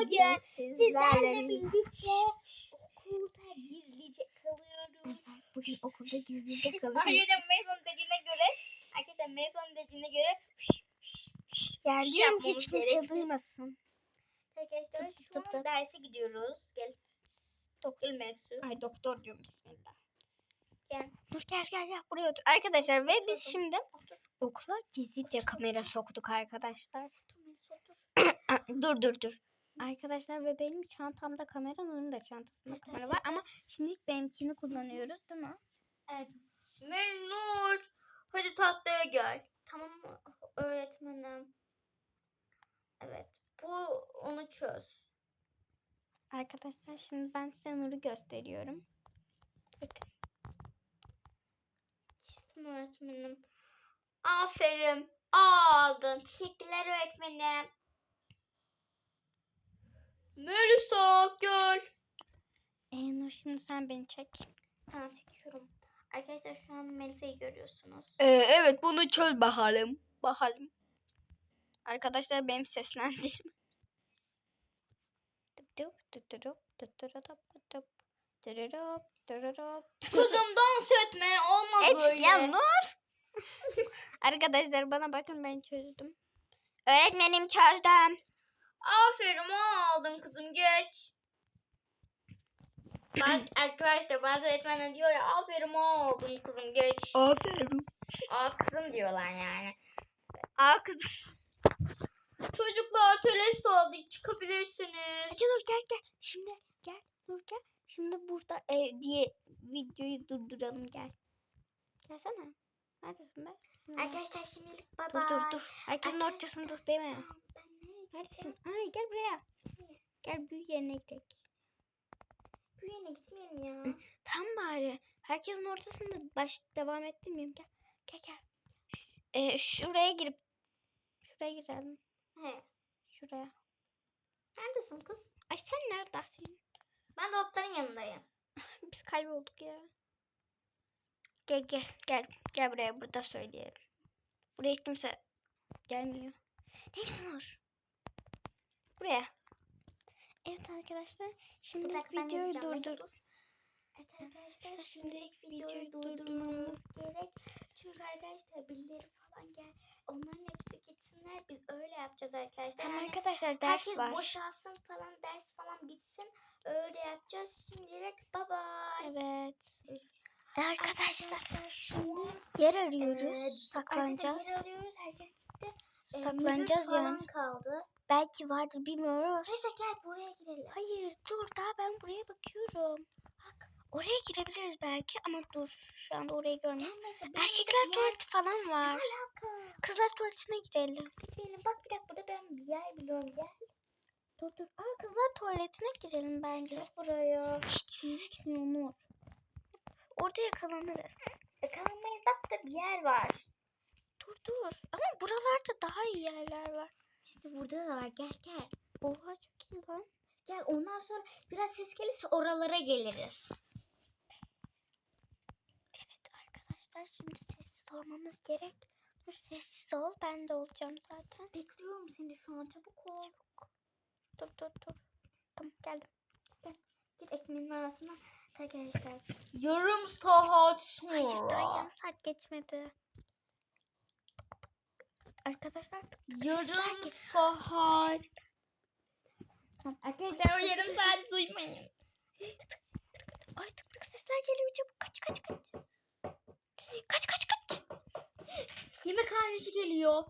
Bugün sizlerle birlikte okulda gizlice kalıyoruz. Evet, bugün okulda gizlice kalıyoruz. Arkadaşlar Mason dediğine göre arkadaşlar Mason dediğine göre Yani diyorum hiç kimse duymasın. arkadaşlar şu an derse gidiyoruz. Gel. Doktor Mesut. Ay doktor diyorum bismillah. Gel. Dur gel gel gel buraya otur. Arkadaşlar ve biz şimdi okula gizlice kamera soktuk arkadaşlar. Dur dur dur. Arkadaşlar ve benim çantamda kamera, Nur'un da çantasında Evet, kamera var ama şimdilik benimkini kullanıyoruz değil mi? Evet. Memnun. Hadi tahtaya gel. Tamam mı öğretmenim? Evet. Bu onu çöz. Arkadaşlar şimdi ben size Nur'u gösteriyorum. Bakın. Çizdim öğretmenim. Aferin. Aldın. Teşekkürler öğretmenim. Melisa gel. Eynur şimdi sen beni çek. Tamam çekiyorum. Arkadaşlar şu an Melisa'yı görüyorsunuz. Ee, evet bunu çöz bakalım. Bakalım. Arkadaşlar benim seslendirim. Kızım dans etme olmaz Et, böyle. Ya Nur. Arkadaşlar bana bakın ben çözdüm. Öğretmenim çözdüm. Aferin aldın kızım geç. Baz, arkadaşlar bazı öğretmenler diyor ya aferin aldın kızım geç. Aferin. Aa kızım diyorlar yani. Aa kızım. Çocuklar telaş aldık çıkabilirsiniz. Peki Nur gel gel. Şimdi gel Nur gel. Şimdi burada e, diye videoyu durduralım gel. Gelsene. Neredesin be? Arkadaşlar şimdilik bye Dur dur dur. Herkesin Arkadaşlar- ortasında değil mi? Ben Neredesin? Ay gel buraya. Gel büyük yerine gidelim. Büyüğüne gitmeyelim ya. Tam bari. Herkesin ortasında baş devam ettirmeyeyim. Gel. Gel gel. Ee, şuraya girip şuraya girelim. He. Şuraya. Neredesin kız? Ay sen neredesin? Ben doktorun yanındayım. Biz kaybolduk ya. Gel gel gel. Gel buraya burada söyleyelim. Buraya kimse gelmiyor. Neyse Nur. Buraya. Evet arkadaşlar. Şimdi videoyu durdur. dur. Evet arkadaşlar şimdilik videoyu durdurmamız gerek. Çünkü arkadaşlar birileri falan gel. Onların hepsi gitsinler. Biz öyle yapacağız arkadaşlar. Hem Yani arkadaşlar ders herkes var. boşalsın falan ders falan bitsin. Öyle yapacağız. Şimdilik bye bye. Evet. Arkadaşlar Arkadaşlar şimdi yer arıyoruz. Evet, saklanacağız. Geri alıyoruz. Herkes gitti. Ee, Saklanacağız yani. kaldı. Belki vardır bilmiyoruz. Neyse gel buraya girelim. Hayır dur daha ben buraya bakıyorum. Bak oraya girebiliriz belki ama dur şu anda orayı görmüyorum. Erkekler yer- tuvaleti falan var. alaka? Kızlar tuvaletine girelim. Gidelim. Bak bir dakika burada ben bir yer biliyorum. Gel. Dur dur. Aa kızlar tuvaletine girelim bence. Gel buraya. Hiç gözükmüyor Nur. Orada yakalanırız. Yakalanmayız. Bak da bir yer var. Dur dur. Ama buralarda daha iyi yerler var. Neyse burada da var. Gel gel. Oha çok iyi lan. Gel ondan sonra biraz ses gelirse oralara geliriz. Evet arkadaşlar şimdi sessiz olmamız gerek. Dur sessiz ol. Ben de olacağım zaten. Bekliyorum seni şu an. Çabuk ol. Dur dur dur. Tamam geldim. Gir ekmeğin arasına. Arkadaşlar. Yarım saat Hayır daha yarım saat geçmedi. Arkadaşlar Yarım saat. Arkadaşlar o yarım saat duymayın. Ay tık tık sesler geliyor çabuk kaç kaç kaç. Kaç kaç kaç. Yemekhaneci geliyor.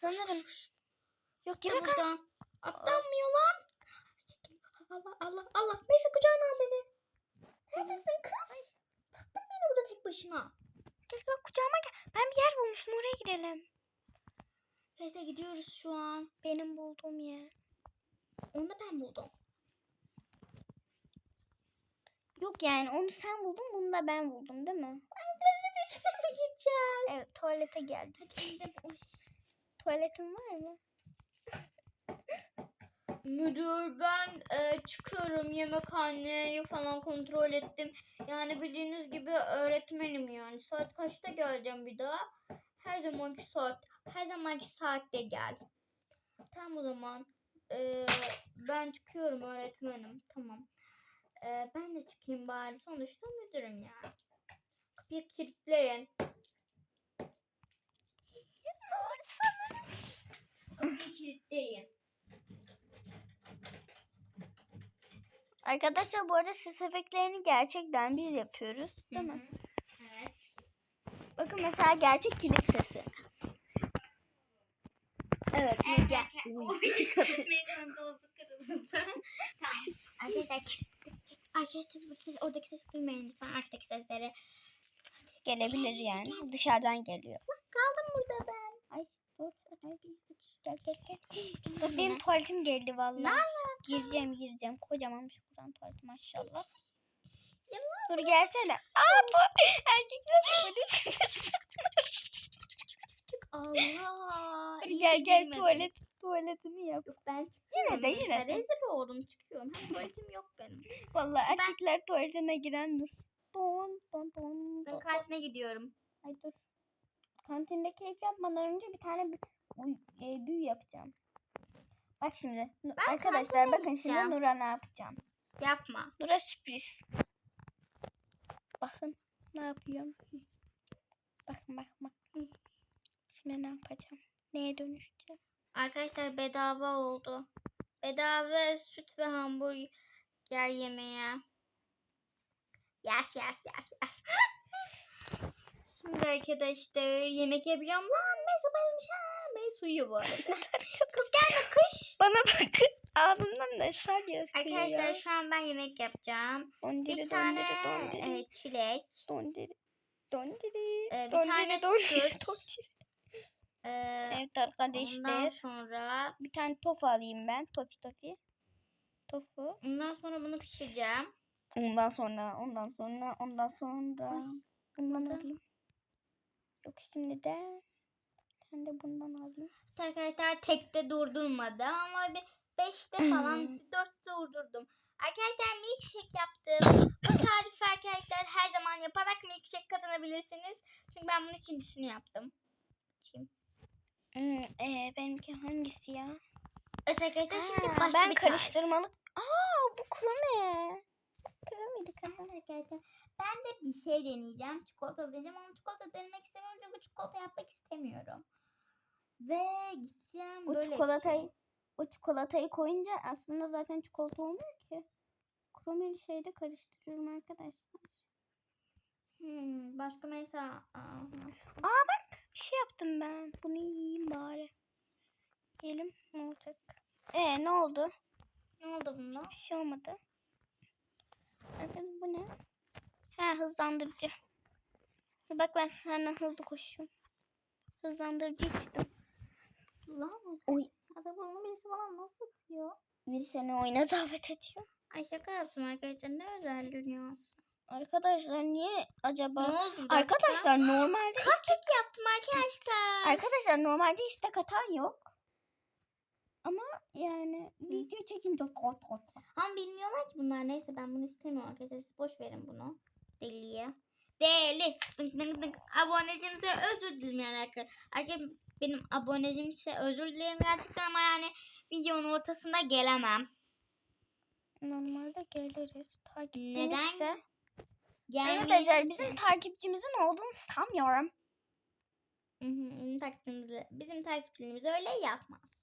Sanırım. Yok yemek buradan. Atlanmıyor lan. Allah Allah Allah. Neyse kucağına al beni. Neredesin kız? Bıraktın beni burada tek başına. Gel gel kucağıma gel. Ben bir yer bulmuşum oraya girelim. Neyse gidiyoruz şu an. Benim bulduğum yer. Onu da ben buldum. Yok yani onu sen buldun bunu da ben buldum değil mi? Klozet içine mi gideceğiz? Evet tuvalete geldik. Hadi. Oy. Tuvaletin var mı? Müdür ben e, çıkıyorum yemekhaneyi falan kontrol ettim. Yani bildiğiniz gibi öğretmenim yani. Saat kaçta geleceğim bir daha? Her zamanki saat. Her zamanki saatte gel. Tamam o zaman. Ee, ben çıkıyorum öğretmenim. Tamam. Ee, ben de çıkayım bari. Sonuçta müdürüm ya. Kapıyı kilitleyin. Kapıyı kilitleyin. Arkadaşlar bu arada ses efektlerini gerçekten biz yapıyoruz. Değil Hı mi? hı. Evet. Bakın mesela gerçek kilit sesi. Evet. Gel. arkadaşlar. Meydanda dozu kırıldı. tamam. Arkadaşlar Arkadaşlar siz oradaki sesi duymayın lütfen arkadaki sesleri. Gelebilir yani. Dışarıdan geliyor. Kaldım burada ben. Ay dur. Ay, Gel gel gel. Dur benim tuvaletim geldi vallahi. Gireceğim gireceğim. Kocamanmış buradan tuvalet maşallah. Yalan Dur gelsene. Aa bu erkekler tuvalet. Allah. İyi gel gel tuvalet tuvaletini yap. Yok ben Yine de, yine de. Rezil oldum çıkıyorum. Hem tuvaletim yok benim. Vallahi Ben- erkekler tuvaletine giren dur. Don don don. Ben don. kantine gidiyorum. Ay dur. Kantinde keyif yapmadan önce bir tane uy- e, büyü yapacağım. Bak şimdi. Nu- Ben Arkadaşlar kantine bakın gideceğim. şimdi Nur'a ne yapacağım. Yapma. Nur'a sürpriz. Bakın ne yapıyorum. Bakın bak bak. Şimdi ne yapacağım? Neye dönüşeceğim? Arkadaşlar bedava oldu. Bedava süt ve hamburger yemeye. Yes yes yes yes. Şimdi arkadaşlar yemek yapıyorum. Lan Mesu bayılmış ha. Mesu uyuyor bu arada. Kız gelme kış. Bana bakın. Ağzımdan da akıyor Arkadaşlar şu an ben yemek yapacağım. Dondiri Bir tane dondiri dondiri. evet, çilek. Dondiri. Dondiri. Ee, bir dondiri tane dondiri süt. dondiri. Ee, Evet ondan arkadaşlar. sonra Bir tane tofu alayım ben. Tofi tofi. Tofu. ondan sonra bunu pişireceğim. Ondan sonra, ondan sonra, ondan sonra. Bundan olmadı. alayım. Yok şimdi de. Ben de bundan alayım. Arkadaşlar tekte durdurmadı ama bir 5'te falan 4'te durdurdum. Arkadaşlar milkshake yaptım. Bu tarifi arkadaşlar her zaman yaparak milkshake kazanabilirsiniz. Çünkü ben bunun ikincisini yaptım. Şimdi. Hmm, benimki hangisi ya? Evet arkadaşlar şimdi başka ben bir karıştırmalı. Aa bu kremi. Kremiydi. Arkadaşlar ben de bir şey deneyeceğim. Çikolata deneyeceğim ama çikolata denemek istemiyorum çünkü çikolata yapmak istemiyorum. Ve gideceğim O böyle çikolatayı, şey. o çikolatayı koyunca aslında zaten çikolata olmuyor ki. Kromeli şeyde karıştırıyorum arkadaşlar. Hmm, başka mesela aha. Aa bak bir şey yaptım ben. Bunu yiyeyim bari. Yiyelim ne olacak? Ee ne oldu? ne oldu bunda? Bir şey olmadı. Bakın bu ne? Ha hızlandırıcı. Bak ben senden hızlı koşuyorum. Hızlandırıcı içtim. Lan Oy. adamın birisi bana nasıl atıyor? Biri seni oyuna davet ediyor. Ay şaka yaptım arkadaşlar ne özel dünyası. Arkadaşlar niye acaba? Ne oldu? Arkadaşlar normalde istek, yaptım arkadaşlar. arkadaşlar normalde istek atan yok. Ama yani video çekince kot kot. Ama bilmiyorlar ki bunlar neyse ben bunu istemiyorum arkadaşlar siz boş verin bunu. Deliye. Deli. Dınk dınk dınk. Aboneciğimize özür dilerim yani arkadaşlar. Arkadaşlar benim aboneciğim ise özür dilerim gerçekten ama yani videonun ortasında gelemem. Normalde geliriz. Takipçimizse. Neden? Gelmeyi Arkadaşlar bizim takipçimizin olduğunu sanmıyorum. Hı hı, bizim takipçimiz, bizim takipçilerimiz öyle yapmaz.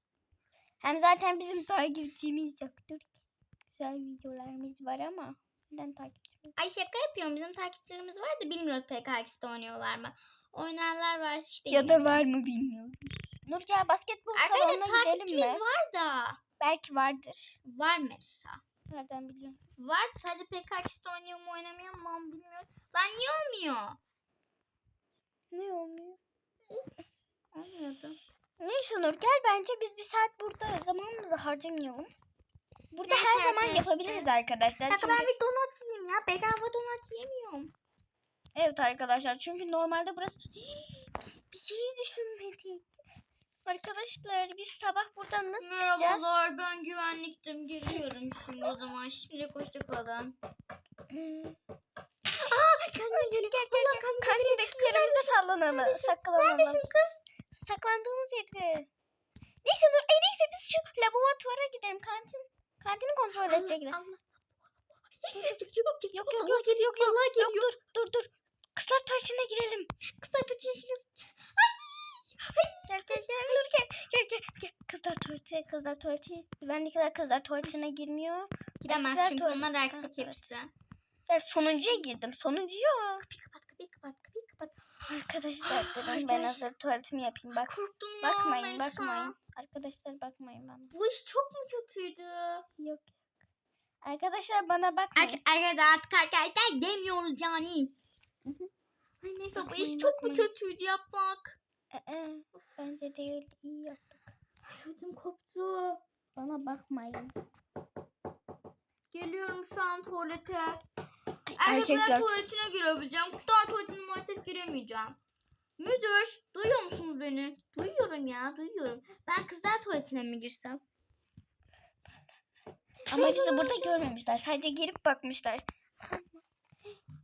Hem zaten bizim takipçimiz yoktur ki. Güzel videolarımız var ama neden takipçimiz? Ay şaka yapıyorum. Bizim takipçilerimiz var da bilmiyoruz PKX'de oynuyorlar mı? Oynarlar var işte. Ya da var mı bilmiyorum. Nur gel basketbol Arkadaşlar salonuna gidelim mi? var da. Belki vardır. Var mesela. Nereden biliyorum? Var sadece PKX'de oynuyor mu oynamıyor mu onu bilmiyorum. Lan niye olmuyor? Ne olmuyor? Olmuyordu. Neyse Nur gel bence biz bir saat burada zamanımızı harcamayalım. Burada Neyse her zaman yapabiliriz arkadaşlar. Kanka Çünkü... ben bir donut yiyeyim ya. Bedava donut yemiyorum. Evet arkadaşlar çünkü normalde burası bir şeyi düşünmedik. Arkadaşlar biz sabah buradan nasıl çıkacağız? Merhabalar ben güvenliktim. Geliyorum şimdi o zaman. Şimdi hoşçakalın. Aa, kendine gel gel gel. Kandildeki yerimize sallanalım. Saklanalım. Neredesin kız? Saklandığımız yerde. Neyse dur. En iyisi biz şu laboratuvara gidelim. Kantin. Kantini kontrol edecek gidelim. Allah. Yok yok yok yok Allah geliyor, yok, yok, Allah yok, geliyor. dur dur dur. Kızlar tuvaletine girelim. Kızlar tuvaletine Gel gel gel dur gel gel gel gel. Kızlar tuvaleti kızlar tuvaleti. Güvenlikler kızlar tuvaletine girmiyor. Giremez çünkü tuvalet- onlar erkek evet. hepsi. Gel sonuncuya girdim. Kapıyı kapat kapıyı kapat kapıyı kapat. Arkadaşlar dedim ben hazır tuvaletimi yapayım. Bak Korktum ya bakmayın Melisa. bakmayın. Arkadaşlar bakmayın bana. Bu iş çok mu kötüydü? Yok. Arkadaşlar bana bakmayın. Arkadaşlar artık arkadaşlar demiyoruz yani. Ay neyse bu iş çok mu kötüydü yapmak? Ee, bence değil. iyi yaptık. Ay ödüm koptu. Bana bakmayın. Geliyorum şu an tuvalete. Erkekler erkekler tuvaletine girebileceğim. Kızlar tuvaletine maalesef giremeyeceğim. Müdür, duyuyor musunuz beni? Duyuyorum ya, duyuyorum. Ben kızlar tuvaletine mi girsem? Ama bizi burada görmemişler. Sadece girip bakmışlar.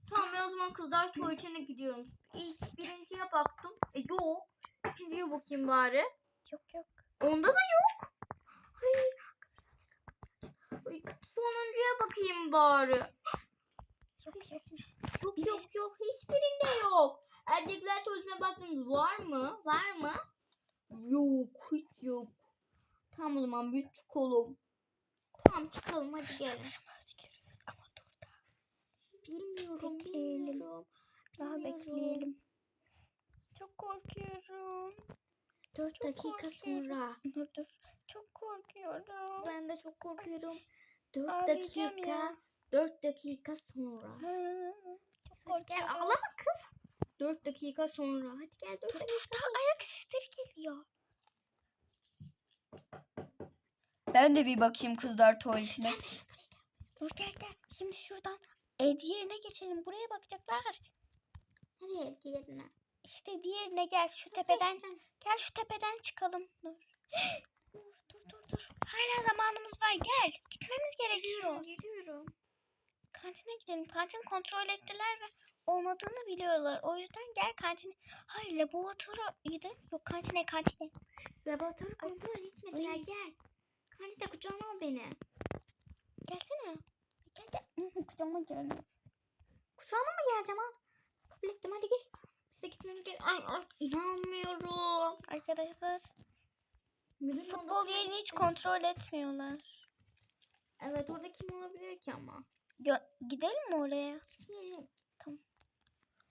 Tamam ya o zaman kızlar tuvaletine gidiyorum. İlk birinciye baktım. E yok. İkinciye bakayım bari. Yok yok. Onda da yok. Ay, Sonuncuya bakayım bari. Yok yok. Yok yok yok hiçbirinde yok. Erkekler tuvaletine baktınız var mı? Var mı? Yok hiç yok. Tamam o zaman biz çıkalım. Tamam çıkalım hadi özgürüz ama dur da. Bilmiyorum Bekleyelim. bilmiyorum. Daha Bilmiyorum. bekleyelim. Çok korkuyorum. 4 Çok dakika korkuyorum. sonra. Dur dur. Çok korkuyorum. Ben de çok korkuyorum. 4 Ağlayacağım dakika. ya. 4 dakika sonra. Hadi gel ağlama kız. 4 dakika sonra. Hadi gel 4 Dur dakika. dur daha ayak sesleri geliyor. Ben de bir bakayım kızlar tuvaletine. Dur gel gel. Şimdi şuradan e, diğerine geçelim. Buraya bakacaklar. Nereye yerine? İşte diğerine gel. Şu tepeden gel şu tepeden çıkalım. Dur. dur dur dur. Hala zamanımız var. Gel. Gitmemiz gerekiyor. Geliyorum. Kantine gidelim. Kantin kontrol ettiler ve olmadığını biliyorlar. O yüzden gel kantine. Hayır laboratuvara gidelim. Yok kantine kantine. Laboratuvarı kontrol etmediler Ay. gel. De kucağına al beni. Gelsene. Gel gel. Kucağıma gel. Kucağına mı geleceğim al. Kabul ettim hadi gel. Biz de gitmemiz gerek. Ay, ay inanmıyorum. Arkadaşlar Müdürün futbol yerini hiç kontrol etmiyorlar. Evet orada kim olabilir ki ama? Gö- gidelim mi oraya? Gitmeyelim. Tamam.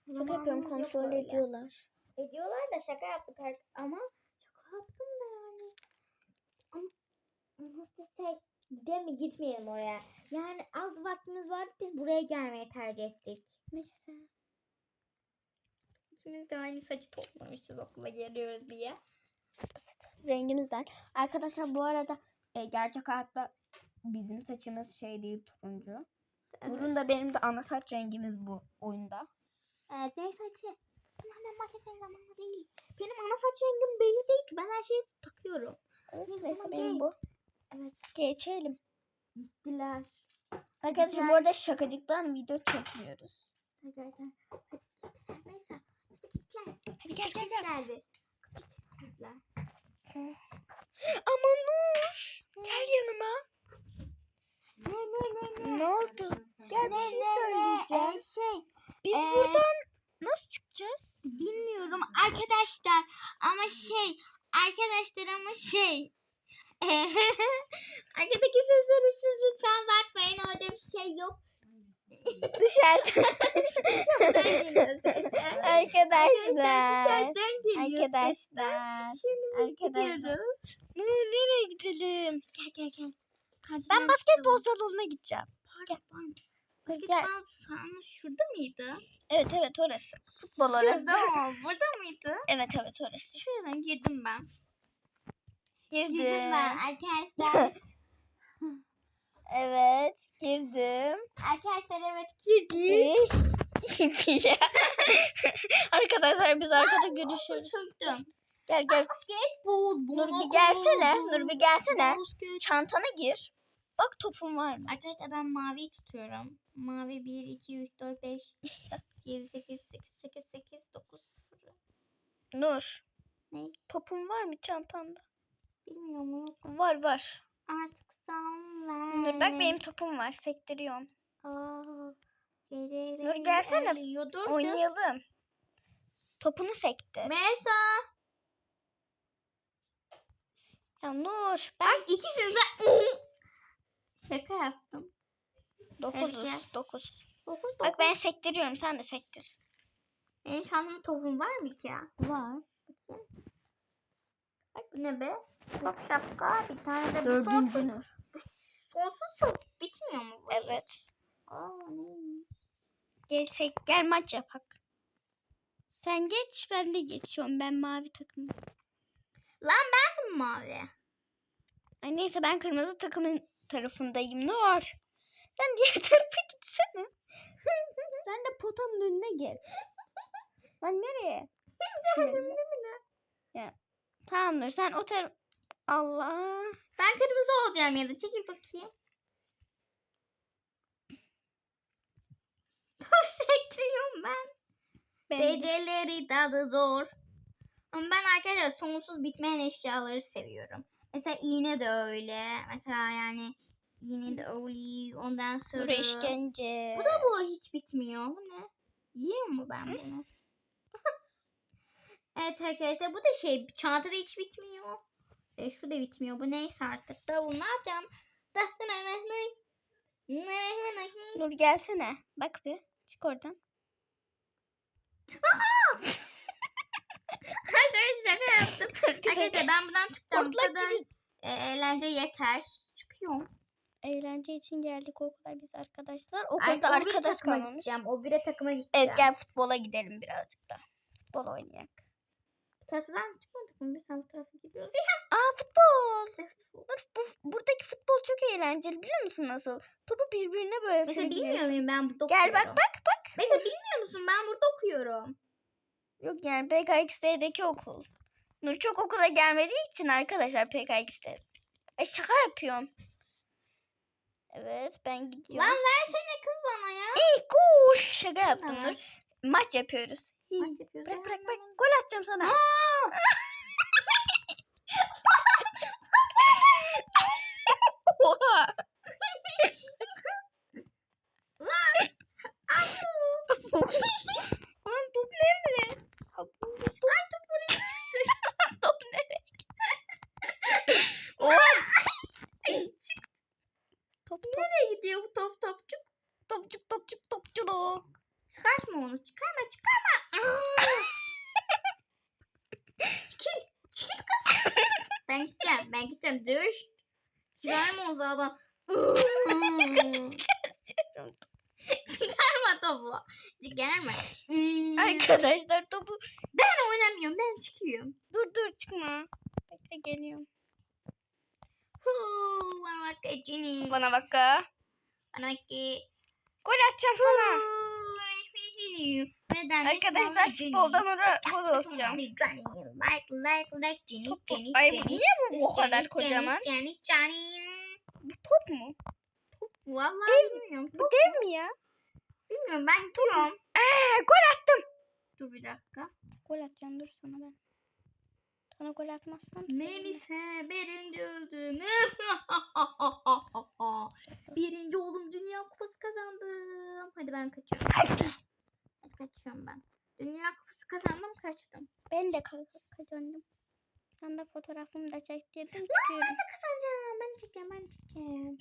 Şaka yapıyorum yok kontrol öyle. ediyorlar. Ediyorlar da şaka yaptık artık ama şaka yaptım da yani. Ama nasıl desek de mi gitmeyelim oraya. Yani az vaktimiz var biz buraya gelmeyi tercih ettik. Neyse. İkimiz de aynı saçı toplamışız okula geliyoruz diye. Rengimizden. Arkadaşlar bu arada e, gerçek hayatta bizim saçımız şey değil turuncu. Nur'un da benim de ana saç rengimiz bu oyunda. Evet ne saçı? Bunlardan bahsetmenin zamanı değil. Benim ana saç rengim belli değil ki. Ben her şeyi takıyorum. Evet, Neyse, neyse benim gel. bu. Evet. Geçelim. Gittiler. Arkadaşlar bu arada şakacıktan video çekmiyoruz. Git. Neyse. Gittiler. Hadi gel gel gel. geldi. Gittiler. Ama Nur. Gel yanıma. Ne ne ne Ne oldu? Gel bir şey ne, söyleyeceğim. Ee, şey Biz ee, buradan nasıl çıkacağız? bilmiyorum arkadaşlar ama şey arkadaşlar ama şey Arkadaki sesleri siz lütfen bakmayın orada bir şey yok. Dışarıdan. Arkadaşlar. Dışarıdan geliyor. Arkadaşlar. Şimdi Arkadaşlar. gidiyoruz. Nereye gidelim? Gel gel gel. Ben basketbol salonuna gideceğim. Pardon. Gel. Basketbol sahanı şurada mıydı? Evet evet orası. Futbol orası. Şurada mı? Burada mıydı? Evet evet orası. Şuradan girdim ben. Girdim. Girdim ben arkadaşlar. Evet girdim. arkadaşlar evet girdik. Arkadaşlar biz arkada görüşürüz. Çöktüm. Gel gel. Basketbol. Nur bir gelsene. Nur bir gelsene. Çantana gir. Bak topun var mı? Arkadaşlar ben maviyi tutuyorum. Mavi 1, 2, 3, 4, 5, 7, 8, 8, 8, 8, 9, 0. Nur. Ne? Topun var mı çantanda? Bilmiyorum yok. Var var. artık son ver. Nur bak benim topum var. Sektiriyorum. Aa, Nur gelsene. Dur kız. Oynayalım. Topunu sektir. Mesa. Ya Nur. Ben Bak ikisini de Şaka yaptım. dokuzuz. Dokuz. Dokuz Bak ben sektiriyorum. Sen de sektir. Benim çantamda topum var mı ki ya? Var. Bakayım. Bak bu ne be? Top şapka. Bir tane de bu Dördüncü sonsuz. Sonsuz çok bitmiyor mu bu? Evet. Aa neymiş? Gel, sek gel maç yapak. Sen geç ben de geçiyorum. Ben mavi takım. Lan ben de mi mavi? Ay neyse ben kırmızı takımın tarafındayım. Nur. Sen diğer tarafa gitsene. Sen de potanın önüne gel. Lan nereye? Sinirli. Ya. Tamam Nur sen o taraf... Allah. Ben kırmızı olacağım ya da çekil bakayım. Top sektiriyorum ben. Ben DC'leri tadı zor. Ama ben arkadaşlar sonsuz bitmeyen eşyaları seviyorum. Mesela iğne de öyle. Mesela yani iğne de öyle. Ondan sonra... Nur işkence. Bu da bu hiç bitmiyor. Bu ne? Yiyor mu ben bunu? evet arkadaşlar bu da şey çantada hiç bitmiyor. E, şu da bitmiyor. Bu neyse artık. Da bu ne yapacağım? Da na na na. Na na na na. Nur gelsene. Bak bir. Çık oradan. Arkadaşlar şaka yaptım. Arkadaşlar ben buradan çıkacağım. Bu kadar gibi. e, eğlence yeter. Çıkıyorum. Eğlence için geldik okula biz arkadaşlar. Okulda bir arkadaş kalmamış. gideceğim. O bire takıma gideceğim. Evet gel futbola gidelim birazcık da. Futbol oynayak. Bu taraftan çıkmadık mı? Biz sen bu tarafa gidiyoruz. Aa futbol. Ya, Nur, bu, buradaki futbol çok eğlenceli biliyor musun nasıl? Topu birbirine böyle Mesela bilmiyor muyum ben burada Gel bak okuyorum. bak bak. Mesela bilmiyor musun ben burada okuyorum. Yok yani PKX'deki okul. Nur çok okula gelmediği için arkadaşlar PKX'de. E şaka yapıyorum. Evet ben gidiyorum. Lan versene kız bana ya. İyi koş. Şaka yaptım. Nur. Maç yapıyoruz. Maç yapıyoruz. Bırak bırak bırak. Gol atacağım sana. Oha. Lan top. Ay top oraya top nereye? Oha. top top. Nereye gidiyor bu top topçuk? Topçuk topçuk topçuluk. Çıkartma onu. Çıkarma çıkarma. Çekil. Çekil kız. ben gideceğim. Ben gideceğim. Dur. Çıkarma o zaten. Çıkarma topu. Çıkarma. Hmm. Arkadaşlar topu. Ben oynamıyorum. Ben çıkıyorum. Dur dur çıkma. Bekle geliyorum. Huu, Bana bak Ecini. Bana bak. Bana bak ki. Gol atacağım sana. Neden? Arkadaşlar futboldan oraya gol atacağım. Top Ay bu niye bu bu kadar kocaman? Bu top mu? Vallahi Dev- bilmiyorum. Bu dev mi ya? Bilmiyorum ben gidiyorum. Aa, gol attım. Dur bir dakika. Gol atacağım dur sana ben. Sana gol atmazsam. Melisa birinci öldüm. birinci oldum dünya kupası kazandım. Hadi ben kaçıyorum. Hadi kaçıyorum ben. Dünya kupası kazandım kaçtım. Ben de ka- kazandım. Ben de fotoğrafımı da çektirdim çıkıyorum. Ben kazanacağım. Ben çekeceğim ben çekeceğim.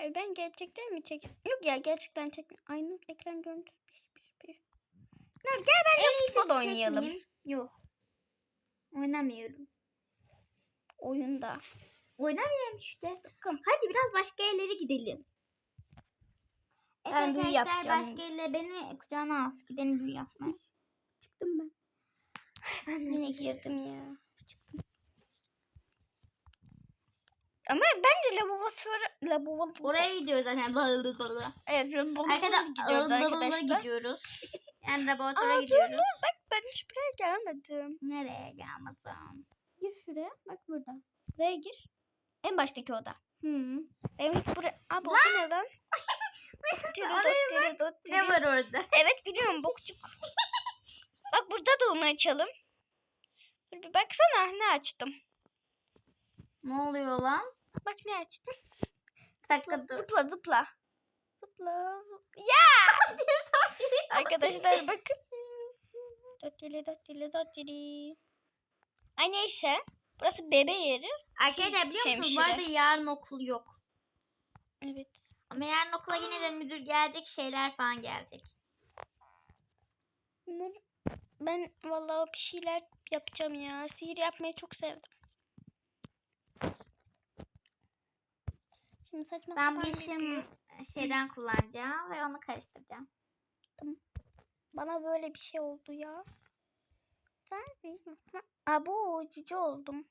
Ay ben gerçekten mi çek? Yok ya gerçekten çekme. Ay Nur ekran görüntüsü piş piş piş. Nur gel ben En futbol oynayalım. Yok. Oynamıyorum. Oyunda. Oynamıyorum işte. Hadi biraz başka yerlere gidelim. Evet Ben büyü yapacağım. başka yerlere beni kucağına al. Gidelim büyü yapmaya. Çıktım ben. Ben Yine girdim ya. Çıktım. Ama bence laboratuvar laboratuvar Oraya gidiyoruz zaten. Bılı bılı. evet laboratuvar Arkadaşlar gidiyoruz arkadaşlar. gidiyoruz. Yani laboratuvara Aa, dur, gidiyoruz. Bak ben hiç buraya gelmedim. Nereye gelmedim? Gir şuraya. Bak burada. Buraya gir. En baştaki oda. Hı. Ben hiç buraya... Ne lan? Tiridot, tiridot, Ne tiridot. var orada? Evet biliyorum bokçuk. Bak burada da onu açalım. Dur bir baksana ne açtım. Ne oluyor lan? Bak ne açtım. Bir dakika dur. Zıpla zıpla. Zıpla zıpla. Ya! Arkadaşlar bakın. Dotili dotili dotili. Ay neyse. Burası bebe yeri. Arkadaşlar biliyor musunuz? Bu arada yarın okul yok. Evet. Ama yarın okula yine de müdür gelecek şeyler falan gelecek. Nur, ben vallahi bir şeyler yapacağım ya. Sihir yapmayı çok sevdim. Şimdi saçma Ben bir büyü- şeyden kullanacağım ve onu karıştıracağım. Bana böyle bir şey oldu ya. Sen değil mi? Abo cüce oldum.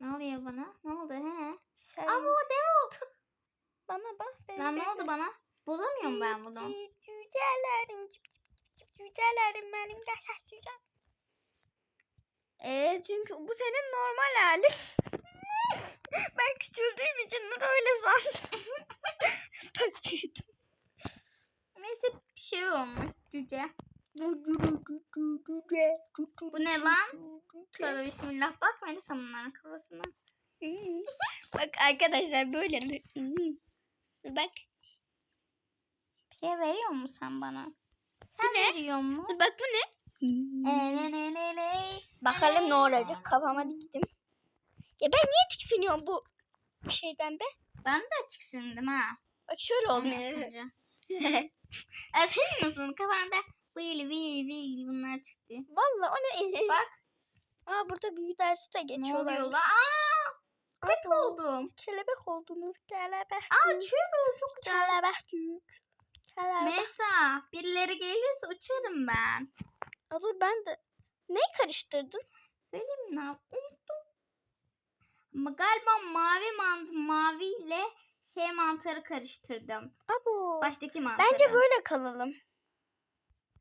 Ne oluyor bana? Ne oldu he? Sen Ama o dev oldu. bana bak. beni Lan ne oldu bana? Bozamıyorum ben bunu. Cü- Cücelerim, cücelerim benim yaşar cücem. Ee, çünkü bu senin normal halin. ben küçüldüğüm için Nur öyle sandım. ben büyüdüm. Neyse bir şey olmuş cüce. Bu Bu ne lan? Tövbe bismillah bak Melisa bunların kafasına. Bak arkadaşlar böyle. Bak. Bir şey veriyor musun sen bana? Sen ne? veriyor mu? Bak bu ne? Eleleleley. Bakalım ne olacak. Kafama diktim. Ya ben niye tiksiniyorum bu şeyden be? Ben de açık sindim ha. Bak şöyle olmuyor. yapınca. E, senin nasıl kafanda vıylı vıylı vıylı bunlar çıktı. Vallahi o ne? Bak. Aa burada büyü dersi de Ne geçiyorlar. oluyor lan? Aa! Pek Abo, oldum. Kelebek oldu Nur. Kelebek. Aa uçuyorum çok güzel. Kelebekcik. Kelebek. Melisa birileri gelirse uçarım ben. Aa, dur ben de. Neyi karıştırdın? Söyleyeyim ne Unuttum. Ama galiba mavi mantı maviyle şey mantarı karıştırdım. Abo. Baştaki mantarı. Bence böyle kalalım.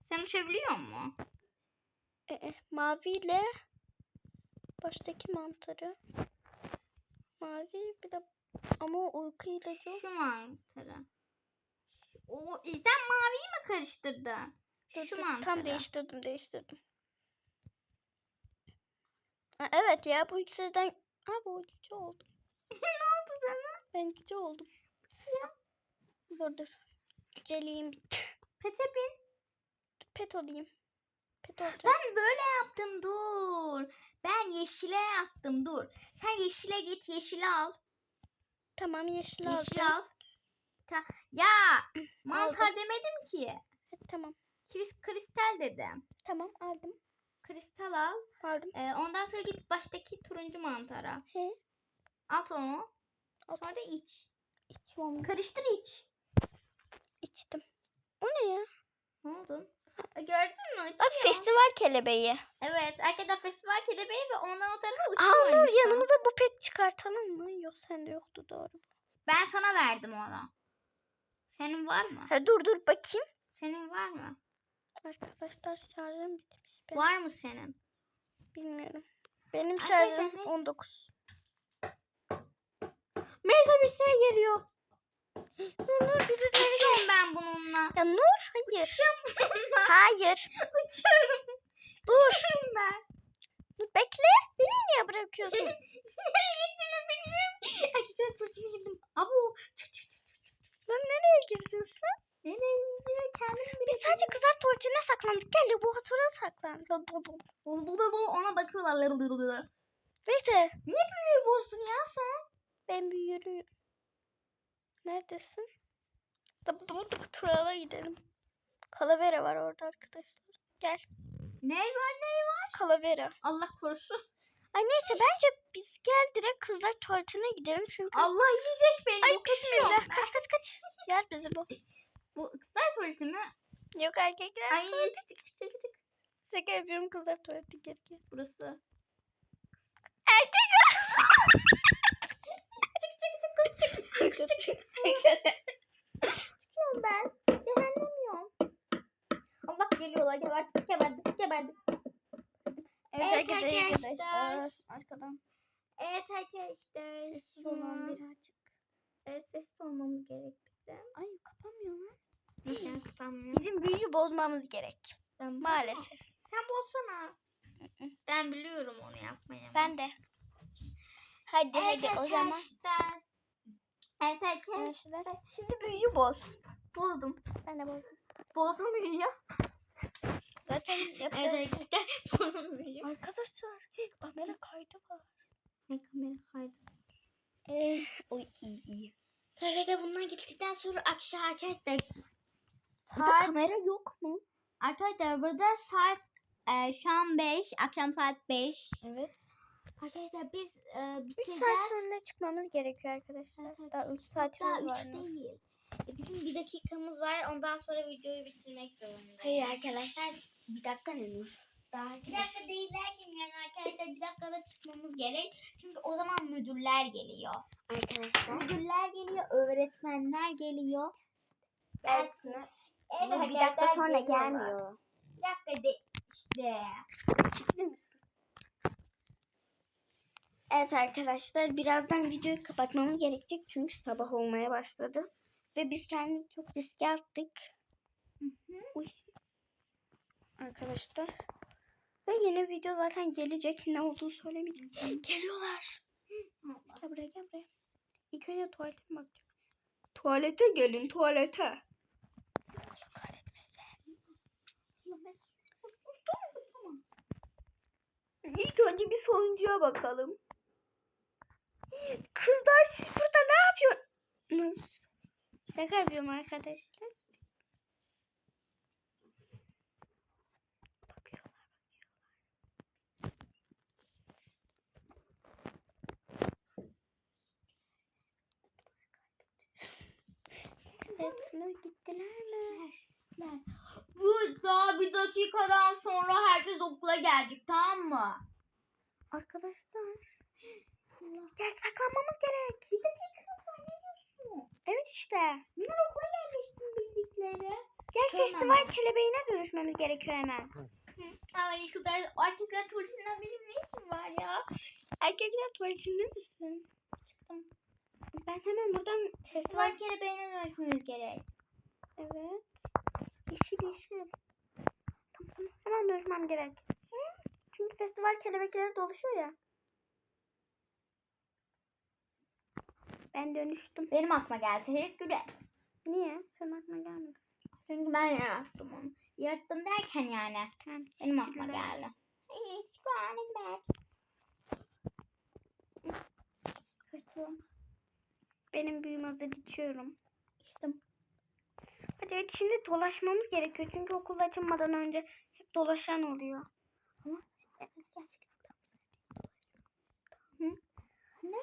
Sen uçabiliyor musun? Ee, maviyle baştaki mantarı. Mavi bir de ama o uyku ilacı yok. Şu mantarı. O, e, sen maviyi mi karıştırdın? Dur, Şu dur, mantarı. Tam değiştirdim değiştirdim. Ha, evet ya bu ikisinden... Ha bu cüce oldum. ne oldu sana? Ben cüce oldum. Dur dur. Cüceliğim bitti. Pete bin. Pet olayım. Pet olacağım. Ben böyle yaptım dur. Ben yeşile yaptım dur. Sen yeşile git yeşile al. Tamam yeşil Yeşil alacağım. al. Ta- ya mantar demedim ki. Tamam. Kris kristal dedim. Tamam aldım. Kristal al. Aldım. Ee, ondan sonra git baştaki turuncu mantara. He. Al onu. Al. Sonra da iç. İçiyorum. Karıştır iç. İçtim. O ne ya? Ne oldu? Aa, Gördün mü? Bak Uçuyor. festival kelebeği. Evet. Arkada festival kelebeği ve ondan o tarafa Aa uçuyor. Nur insan. yanımıza bu pet çıkartalım mı? Yok sende yoktu doğru. Ben sana verdim onu. Senin var mı? Ha, dur dur bakayım. Senin var mı? Arkadaşlar şarjım bitmiş. Ben Var mı senin? bilmiyorum. Benim şarjım ne- 19. Meysa bir şey geliyor. Nur Nur biri. Uçuyorum ben bununla. Ya Nur hayır. Bununla Hayır. Uçuyorum. Dur. Uçuyorum ben. Nur bekle. Beni niye bırakıyorsun? Nereye gittiğimi bilmiyorum. Erkekler tuvaletine girdim. Çık. Lan nereye girdin sen? Nereye gittiğimi kendim bile Biz sadece kızlar tuvaletine saklandık. Gel laboratuvara saklan. bilmiyorum. Ona bakıyorlar. Neyse. Büyü bozdun ya sen. Ben bir Neredesin? Laboratuvara gidelim. Kalavera var orada arkadaşlar. Gel. Ne var ne var? Kalavera. Allah korusun. Ay neyse bence biz gel direkt kızlar tuvaletine gidelim çünkü. Allah yiyecek beni. Ay bismillah. ben. Kaç kaç kaç. Yer bizi bu. Bu kızlar tuvaleti mi? Yok erkekler. Ay çık çık çık çık çık. Şaka yapıyorum kızlar tuvaleti geri gel. Burası. Erkek Çıkıyorum ben. Cehennemiyim. Allah geliyorlar geberdik geberdik geberdik. Evet, Evet arkadaşlar. arkadaşlar. Arkadan Evet arkadaşlar. sessiz Şuna- birazcık. Evet sessiz olmamız gerek bizim. Ay kapanmıyor lan. Nasıl yani kapanmıyor? Bizim büyüyü bozmamız gerek. Ben Maalesef. Sen bozsana. Ben biliyorum onu yapmayı. Ben de. Hadi Evet hadi o zaman. Evet arkadaşlar. Arkadaşlar şimdi büyüyü boz. Bozdum. Ben de bozdum. Bozdum büyüyor. Zaten Evet yapacağız. arkadaşlar. Bozdum büyüyor. Arkadaşlar kamera kaydı var. Ne kamera kaydı. Ee, oy iyi iyi. Arkadaşlar bunlar gittikten sonra akşam arkadaşlar. Burada Saat, kamera yok mu? arkadaşlar burada saat e, şu an 5. Akşam saat 5. Evet. Arkadaşlar biz e, 3 bitireceğiz. saat sonra çıkmamız gerekiyor arkadaşlar. Evet, evet. Daha 3 saatimiz Hatta var. 3 değil. E, Bizim bir dakikamız var. Ondan sonra videoyu bitirmek zorundayız. Hayır arkadaşlar bir dakika ne Nur? Daha Bir dakika değil derken yani arkadaşlar bir dakikada çıkmamız gerek. Çünkü o zaman müdürler geliyor. Arkadaşlar. Müdürler geliyor, öğretmenler geliyor. Dersine. Evet, bir dakika sonra gelmiyor. Bir dakika de işte. Ciddi misin? Evet arkadaşlar birazdan videoyu kapatmamız gerekecek çünkü sabah olmaya başladı. Ve biz kendimizi çok riske attık. Uy. Arkadaşlar. Ve yeni video zaten gelecek. Ne olduğunu söylemeyeceğim. Geliyorlar. Gel buraya gel buraya. İlk önce tuvalete mi bakacak? Tuvalete gelin tuvalete. Allah kahretmesin. İlk önce bir sonuncuya bakalım. Kızlar siz burada ne yapıyorsunuz? Şaka yapıyorum arkadaşlar. Bakıyorlar bakıyorlar. Evet, Nur gittiler mi? Bu daha bir dakikadan sonra herkes okula gelecek tamam mı? Arkadaşlar. Gel saklanmamız gerek. Bir dakika sonra ne diyorsun? Evet işte. Bunlar okula yerleştim bildikleri. Gel Tamam. festival kelebeğine dönüşmemiz gerekiyor hemen. Ay şu kadar erkekler tuvaletinden benim ne işim var ya? Tuvaletinde misin? Ben hemen buradan festival... Festival kelebeğine dönüşmemiz gerek. Evet. Yeşil yeşil. Tamam. Hemen dönüşmem gerek. Çünkü festival kelebekleri dolaşıyor ya. Ben dönüştüm. Benim aklıma geldi. Teşekkürler. Niye? Sen aklına gelmedi. Çünkü ben yarattım onu. Yarattım derken yani. Tamam. Benim aklıma geldi. Hiç güvenilmez. Kaçalım. Benim büyüm hazır içiyorum. İçtim. Hadi hadi şimdi dolaşmamız gerekiyor. Çünkü okul açılmadan önce hep dolaşan oluyor. Ama gerçekten. Hı? Ne?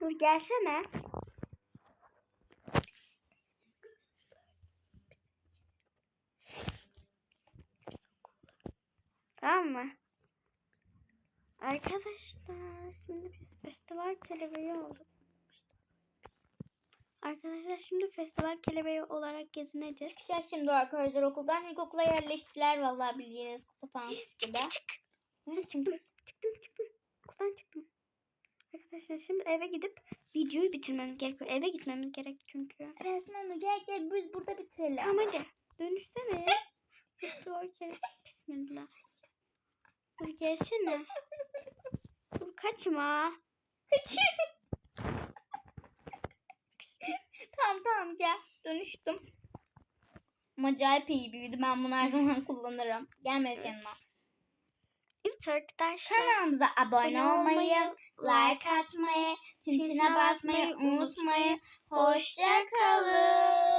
Dur gelsene. Tamam mı? Arkadaşlar şimdi biz festival kelebeği olduk. Arkadaşlar şimdi festival kelebeği olarak gezineceğiz. Çıkacağız şimdi arkadaşlar okuldan. Çünkü okula yerleştiler vallahi bildiğiniz kutu falan gibi. Çıktım çıktım çıktım. Okuldan çıktım. Arkadaşlar şimdi eve gidip videoyu bitirmemiz gerekiyor. Eve gitmemiz gerek çünkü. Evet Manu gel gel biz burada bitirelim. Tamam hadi. Dönüşsene. Festival kelebeği. Bismillah. Dur gelsene. Dur kaçma. Kaçıyorum. tamam tamam gel. Dönüştüm. Ama acayip iyi büyüdü. Ben bunu her zaman kullanırım. Gelmez yanıma. Evet arkadaşlar. Kanalımıza abone olmayı, like atmayı, tintine basmayı unutmayın. Hoşça kalın.